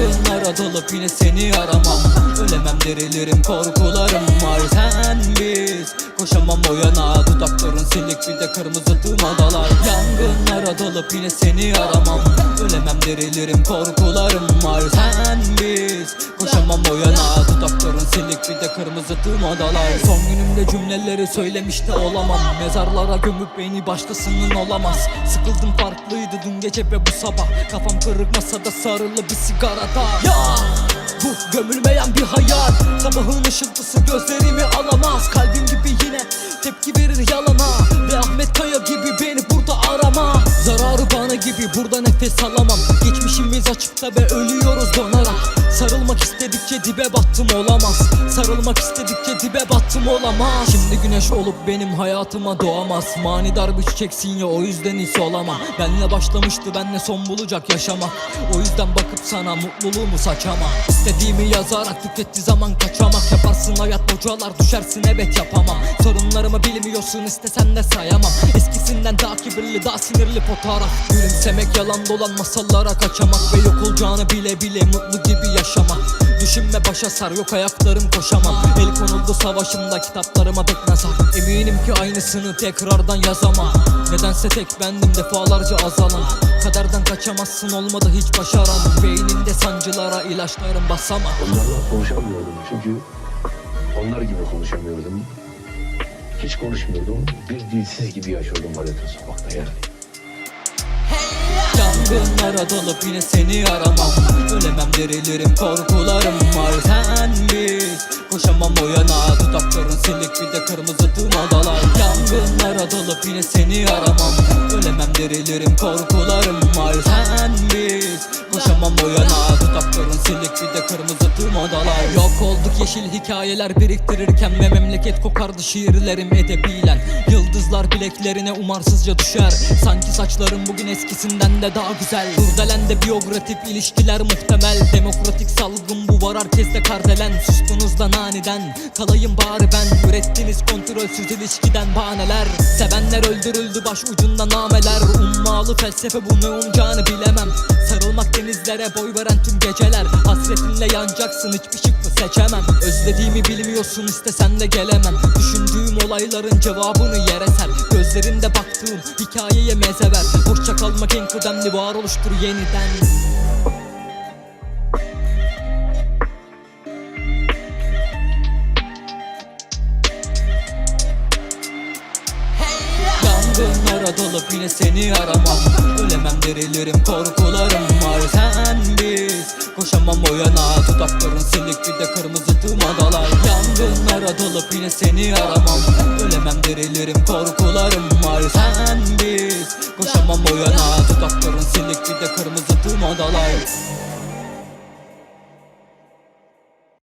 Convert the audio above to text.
Yangınlara dalıp yine seni aramam Ölemem derilirim korkularım var. Sen biz Koşamam o yana. Dudakların silik bir de kırmızı tüm adalar Yangınlara dalıp yine seni aramam Ölemem derilirim korkularım var. Sen biz Koşamam o yana. Dudakların silik bir de kırmızı tüm adalar Son günümde cümleleri söylemiş de olamam. Mezarlara gömüp beni başkasının olamaz. Sıkıldım farklıydı dün gece ve bu sabah. Kafam kırık masada sarılı bir sigarada Ya! Bu gömülmeyen bir hayal Sabahın ışıltısı gözlerimi alamaz. Kalbim gibi yine tepki verir yalana. Ve Ahmet Kaya gibi beni burada arama. Zararı bana gibi burada nefes alamam. Geçmişimiz açıkta ve ölüyoruz donarak Sarılmak istedikçe dibe battım olamaz. Sarılmak istedikçe dibe battım olamaz. Şimdi güneş olup benim hayatıma doğamaz. Manidar bir çiçeksin ya o yüzden hiç olamam. Benle başlamıştı benle son bulacak yaşamak. O yüzden bakıp sana mutluluğumu saçama İstediğimi yazarak tüketti zaman kaçamak. Yaparsın hayat bocalar düşersin evet yapamam. Sorunlarımı bilmiyorsun istesen de sayamam. Eskisinden daha kibirli daha sinirli fotoğraf. Gülümsemek yalan dolan masallara kaçamak. Ve yok olacağını bile bile mutlu gibi yaşamak Düşünme başa sar yok ayaklarım koşamam El konuldu savaşımda kitaplarıma pek nazar Eminim ki aynısını tekrardan yazamam Nedense tek bendim defalarca azalan Kaderden kaçamazsın olmadı hiç başaran Beyninde sancılara ilaçlarım basamam Onlarla konuşamıyordum çünkü onlar gibi konuşamıyordum. Hiç konuşmuyordum. Bir dilsiz gibi yaşıyordum Valeta sokakta yani. Yangınlara dalıp yine seni aramam. Ölemem derilirim korkularım var. Sen biz Koşamam o yana. Dudakların silik bir de kırmızı tüm adalar Yangınlara dalıp yine seni aramam. Ölemem derilirim korkularım var. Sen biz Koşamam o yana dudakların silik bir de kırmızı tüm odalar Yok olduk yeşil hikayeler biriktirirken Ve memleket kokardı şiirlerim edebilen. Yıldızlar bileklerine umarsızca düşer. Sanki saçlarım bugün eskisinden de daha güzel. Kurdelende biyografik ilişkiler muhtemel. Demokratik salgın bu var herkeste kardelen. Sustunuz da naniden Kalayım bari ben. Ürettiniz kontrolsüz ilişkiden bahaneler. Sevenler öldürüldü baş ucunda nameler. Ummalı felsefe bu ne umacağını bilemem. Sarılmak denizlere boy veren tüm geceler. Hasretinle yanacaksın hiçbir şık mı seçemem? Özlediğimi bilmiyorsun istesen de gelemem. Düşündüğüm olayların cevabını yere ser. Gözlerinde baktığım hikayeye meze ver. Hoşça kalmak en kıdemli varoluştur yeniden Yangınlara dalıp yine seni aramam. Ölemem derilirim korkularım var. Sen biz Koşamam o yana. Dudakların silik bir de kırmızı tüm adalar Yangınlara dalıp yine seni aramam. Ölemem derilirim korkularım var. Sen biz Koşamam o yana. Dudakların silik bir de kırmızı tüm adalar